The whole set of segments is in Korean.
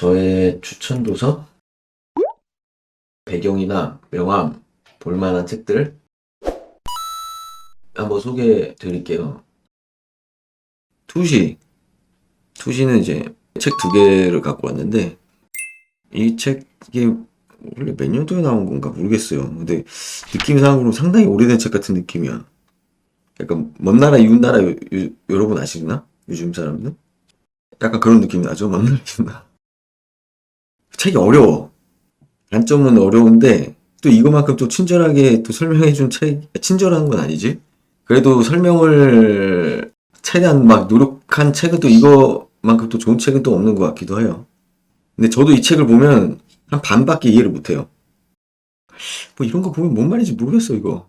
저의 추천 도서 배경이나 명함 볼만한 책들 한번 소개해 드릴게요. 투시 투시는 이제 책 두 개를 갖고 왔는데 이 책이 원래 몇 년도에 나온 건가 모르겠어요. 근데 느낌상으로 상당히 오래된 책 같은 느낌이야. 약간 먼 나라 이웃 나라 여러분 아시나? 요즘 사람들? 약간 그런 느낌이 나죠. 먼 나라 이웃 나라. 책이 어려워. 단점은 어려운데 또 이거만큼 또 친절하게 또 설명해준 책, 친절한 건 아니지? 그래도 설명을 최대한 막 노력한 책은 또 이거만큼 또 좋은 책은 또 없는 것 같기도 해요. 근데 저도 이 책을 보면 한 반밖에 이해를 못해요. 뭐 이런 거 보면 뭔 말인지 모르겠어, 이거.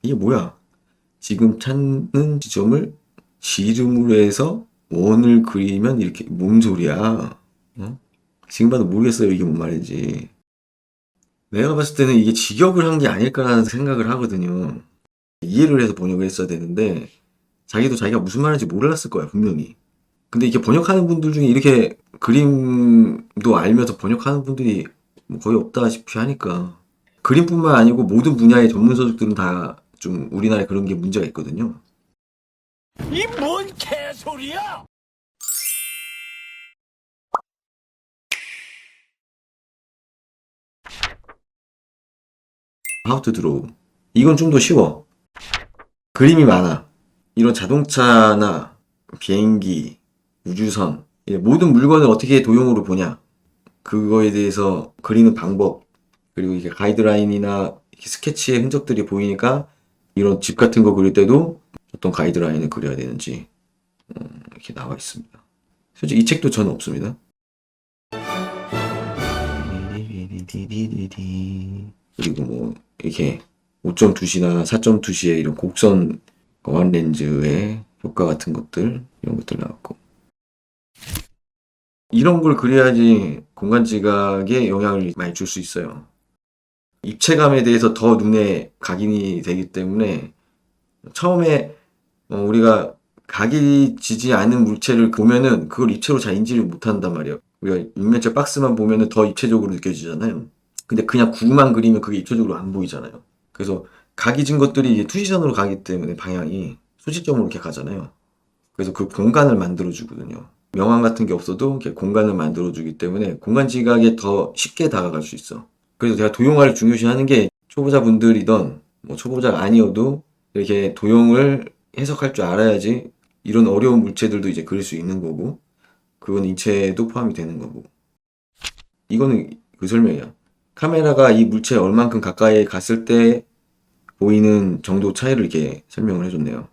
이게 뭐야? 지금 찾는 지점을 지름으로 해서 원을 그리면 이렇게 뭔 소리야? 어? 지금 봐도 모르겠어요, 이게 뭔 말인지. 내가 봤을 때는 이게 직역을 한 게 아닐까라는 생각을 하거든요. 이해를 해서 번역을 했어야 되는데, 자기도 자기가 무슨 말인지 몰랐을 거야, 분명히. 근데 이렇게 번역하는 분들 중에 이렇게 그림도 알면서 번역하는 분들이 뭐 거의 없다시피 하니까. 그림뿐만 아니고 모든 분야의 전문 서적들은 다 좀 우리나라에 그런 게 문제가 있거든요. 이 뭔 개소리야! How to draw. 이건 좀 더 쉬워. 그림이 많아. 이런 자동차나 비행기, 우주선, 이 모든 물건을 어떻게 도형으로 보냐. 그거에 대해서 그리는 방법, 그리고 이게 가이드라인이나 스케치의 흔적들이 보이니까 이런 집 같은 거 그릴 때도 어떤 가이드라인을 그려야 되는지 음, 이렇게 나와 있습니다. 솔직히 이 책도 저는 없습니다. 그리고 뭐 이렇게 5.2시나 4.2시의 이런 곡선 거한 렌즈의 효과 같은 것들 이런 것들 나왔고 이런 걸 그려야지 공간 지각에 영향을 많이 줄 수 있어요. 입체감에 대해서 더 눈에 각인이 되기 때문에 처음에 어, 우리가 각이 지지 않은 물체를 보면은 그걸 입체로 잘 인지를 못한단 말이에요. 우리가 육면체 박스만 보면은 더 입체적으로 느껴지잖아요. 근데 그냥 구만 그리면 그게 입체적으로 안 보이잖아요. 그래서 각이 진 것들이 투시선으로 가기 때문에 방향이 소시점으로 이렇게 가잖아요. 그래서 그 공간을 만들어 주거든요. 명암 같은 게 없어도 공간을 만들어 주기 때문에 공간 지각에 더 쉽게 다가갈 수 있어. 그래서 제가 도용화를 중요시하는 게 초보자분들이던 뭐 초보자가 아니어도 이렇게 도용을 해석할 줄 알아야지 이런 어려운 물체들도 이제 그릴 수 있는 거고 그건 인체도 포함이 되는 거고 이거는 그 설명이야. 카메라가 이 물체에 얼만큼 가까이 갔을 때 보이는 정도 차이를 이렇게 설명을 해줬네요.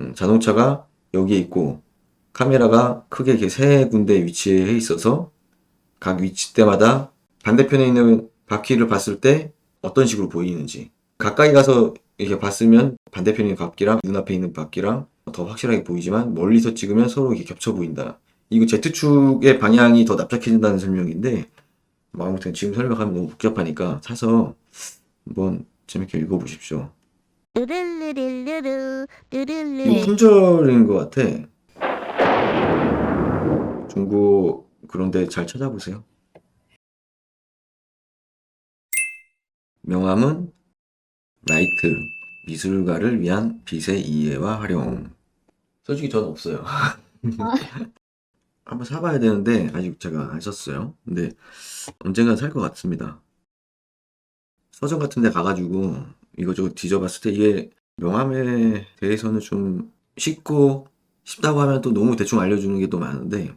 음, 자동차가 여기에 있고 카메라가 크게 이렇게 세 군데 위치해 있어서 각 위치대마다 반대편에 있는 바퀴를 봤을 때 어떤 식으로 보이는지 가까이 가서 이렇게 봤으면 반대편에 있는 바퀴랑 눈앞에 있는 바퀴랑 더 확실하게 보이지만 멀리서 찍으면 서로 이렇게 겹쳐 보인다. 이거 Z축의 방향이 더 납작해진다는 설명인데 뭐 아무튼 지금 설명하면 너무 복잡하니까 사서 한번 재밌게 읽어보십시오. 르르르르르 이거 르르르 품절인 것 같아. 중고 그런데 잘 찾아보세요. 명함은 라이트 미술가를 위한 빛의 이해와 활용. 솔직히 저는 없어요. 한번 사봐야 되는데 아직 제가 안 샀어요. 근데 언젠간 살 것 같습니다. 서점 같은 데 가가지고 이거저거 뒤져봤을 때 이게 명함에 대해서는 좀 쉽고 쉽다고 하면 또 너무 대충 알려주는 게 또 많은데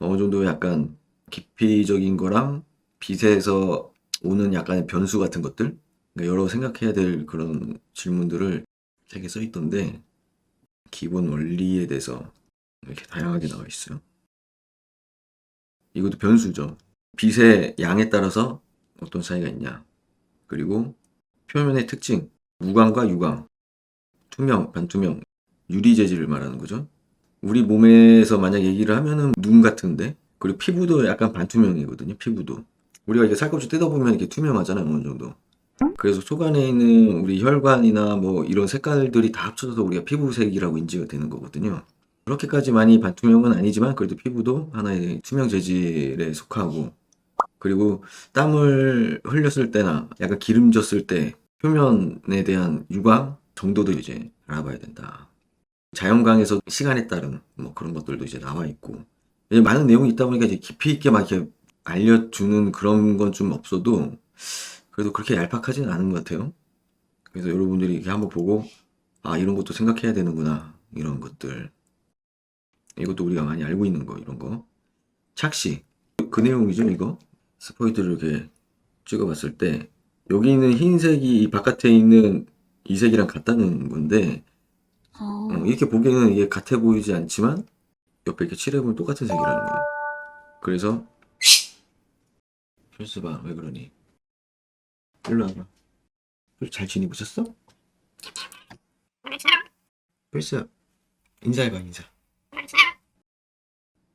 어느 정도 약간 깊이적인 거랑 빛에서 오는 약간의 변수 같은 것들 그러니까 여러 생각해야 될 그런 질문들을 책에 써 있던데 기본 원리에 대해서 이렇게 다양하게 나와 있어요. 이것도 변수죠. 빛의 양에 따라서 어떤 차이가 있냐. 그리고 표면의 특징, 무광과 유광, 투명, 반투명, 유리 재질을 말하는 거죠. 우리 몸에서 만약 얘기를 하면은 눈 같은데, 그리고 피부도 약간 반투명이거든요, 피부도. 우리가 이게 살갗을 뜯어보면 이렇게 투명하잖아요, 어느 정도. 그래서 속 안에 있는 우리 혈관이나 뭐 이런 색깔들이 다 합쳐져서 우리가 피부색이라고 인지가 되는 거거든요. 그렇게까지 많이 반투명은 아니지만 그래도 피부도 하나의 투명 재질에 속하고 그리고 땀을 흘렸을 때나 약간 기름졌을 때 표면에 대한 유광 정도도 이제 알아봐야 된다. 자연광에서 시간에 따른 뭐 그런 것들도 이제 나와 있고 많은 내용이 있다 보니까 이제 깊이 있게 막 이렇게 알려주는 그런 건 좀 없어도 그래도 그렇게 얄팍하지는 않은 것 같아요. 그래서 여러분들이 이렇게 한번 보고 아 이런 것도 생각해야 되는구나 이런 것들 이것도 우리가 많이 알고 있는 거 이런 거 착시 그 내용이죠 이거 스포이드를 이렇게 찍어봤을 때 여기 있는 흰색이 이 바깥에 있는 이 색이랑 같다는 건데 어, 어, 이렇게 보기에는 이게 같아 보이지 않지만 옆에 이렇게 칠해보면 똑같은 색이라는 거예요. 그래서 필수봐 왜 그러니? 일로 와봐. 잘 지내고 있었어? 필수야 인사해봐 인사.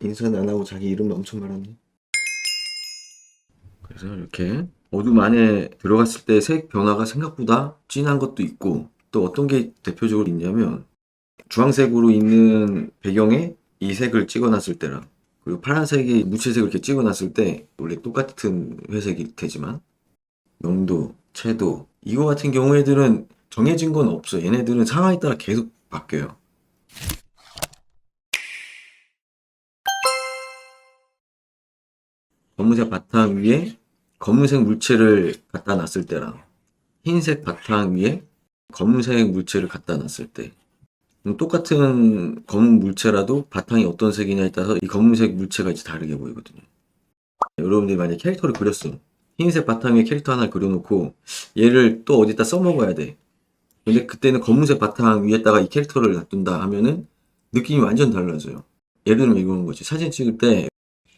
인사는 안 하고 자기 이름 엄청 말하네. 그래서 이렇게 어둠 안에 들어갔을 때 색 변화가 생각보다 진한 것도 있고 또 어떤 게 대표적으로 있냐면 주황색으로 있는 배경에 이 색을 찍어놨을 때랑 그리고 파란색이 무채색을 이렇게 찍어놨을 때 원래 똑같은 회색일 테지만 명도, 채도 이거 같은 경우에들은 정해진 건 없어. 얘네들은 상황에 따라 계속 바뀌어요. 검은색 바탕 위에 검은색 물체를 갖다 놨을 때랑 흰색 바탕 위에 검은색 물체를 갖다 놨을 때 음, 똑같은 검은 물체라도 바탕이 어떤 색이냐에 따라서 이 검은색 물체가 이제 다르게 보이거든요. 여러분들이 만약에 캐릭터를 그렸어. 흰색 바탕 위에 캐릭터 하나 그려놓고 얘를 또 어디다 써먹어야 돼. 근데 그때는 검은색 바탕 위에다가 이 캐릭터를 놔둔다 하면은 느낌이 완전 달라져요. 예를 들면 이거는 거지. 사진 찍을 때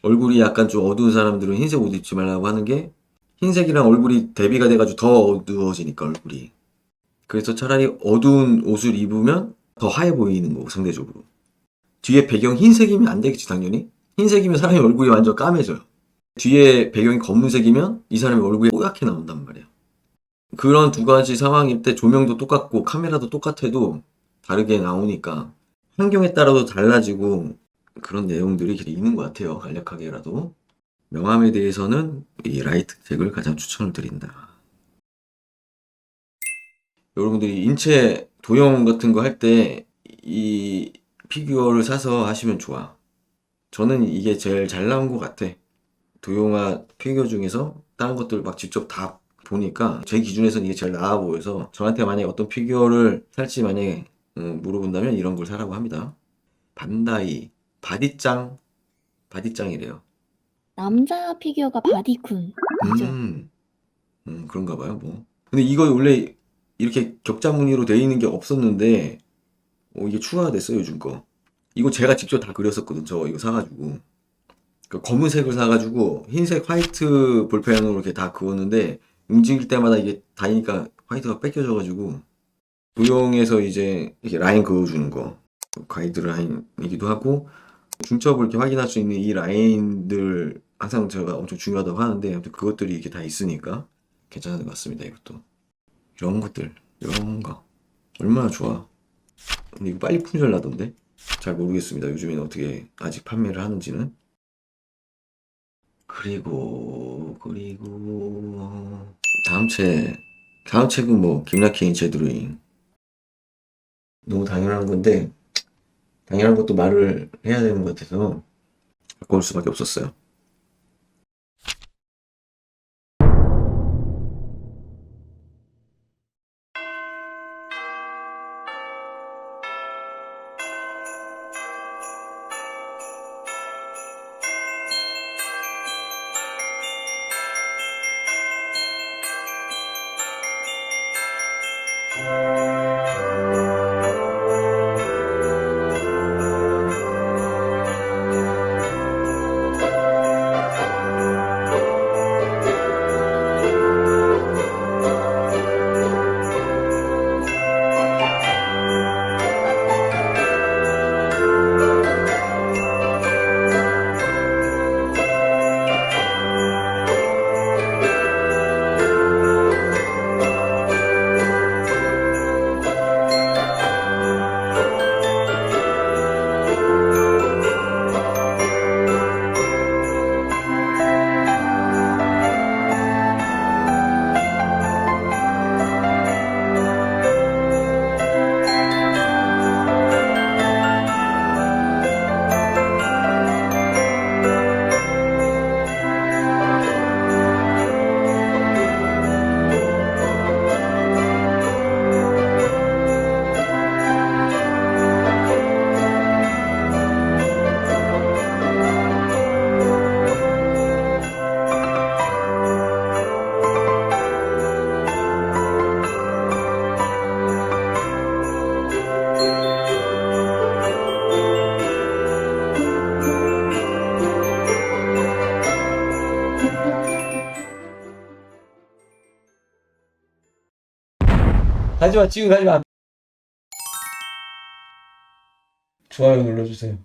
얼굴이 약간 좀 어두운 사람들은 흰색 옷 입지 말라고 하는 게 흰색이랑 얼굴이 대비가 돼가지고 더 어두워지니까 얼굴이. 그래서 차라리 어두운 옷을 입으면 더 하얘 보이는 거고 상대적으로. 뒤에 배경 흰색이면 안 되겠지 당연히. 흰색이면 사람의 얼굴이 완전 까매져요. 뒤에 배경이 검은색이면 이 사람의 얼굴이 뽀얗게 나온단 말이야. 그런 두 가지 상황일 때 조명도 똑같고 카메라도 똑같아도 다르게 나오니까 환경에 따라도 달라지고 그런 내용들이 있는 것 같아요. 간략하게라도. 명암에 대해서는 이 라이트색을 가장 추천을 드린다. 여러분들이 인체 도형 같은 거 할 때 이 피규어를 사서 하시면 좋아. 저는 이게 제일 잘 나온 것 같아. 도형화 피규어 중에서 다른 것들 막 직접 다 보니까 제 기준에서는 이게 제일 나아 보여서 저한테 만약에 어떤 피규어를 살지 만약에 음, 물어본다면 이런 걸 사라고 합니다. 반다이 바디짱 바디짱이래요. 남자 피규어가 바디군. 그죠? 음, 음, 그런가 봐요, 뭐. 근데 이거 원래 이렇게 격자 무늬로 돼 있는 게 없었는데, 어, 이게 추가가 됐어요, 요즘 거. 이거 제가 직접 다 그렸었거든, 저 이거 사가지고. 그 검은색을 사가지고, 흰색 화이트 볼펜으로 이렇게 다 그었는데, 움직일 때마다 이게 다니까 화이트가 뺏겨져가지고, 도형에서 이제 이렇게 라인 그어주는 거, 가이드 라인이기도 하고, 중첩을 이렇게 확인할 수 있는 이 라인들 항상 제가 엄청 중요하다고 하는데 아무튼 그것들이 이렇게 다 있으니까 괜찮은 것 같습니다 이것도. 이런 것들 이런 거. 얼마나 좋아. 근데 이거 빨리 품절 나던데? 잘 모르겠습니다. 요즘에는 어떻게 아직 판매를 하는지는. 그리고 그리고 다음 책 다음 책은 뭐 김라키인 제드로잉. 너무 당연한 건데 당연한 것도 말을 해야 되는 것 같아서 올 수밖에 없었어요. 가지마 지금 가지마 좋아요 눌러주세요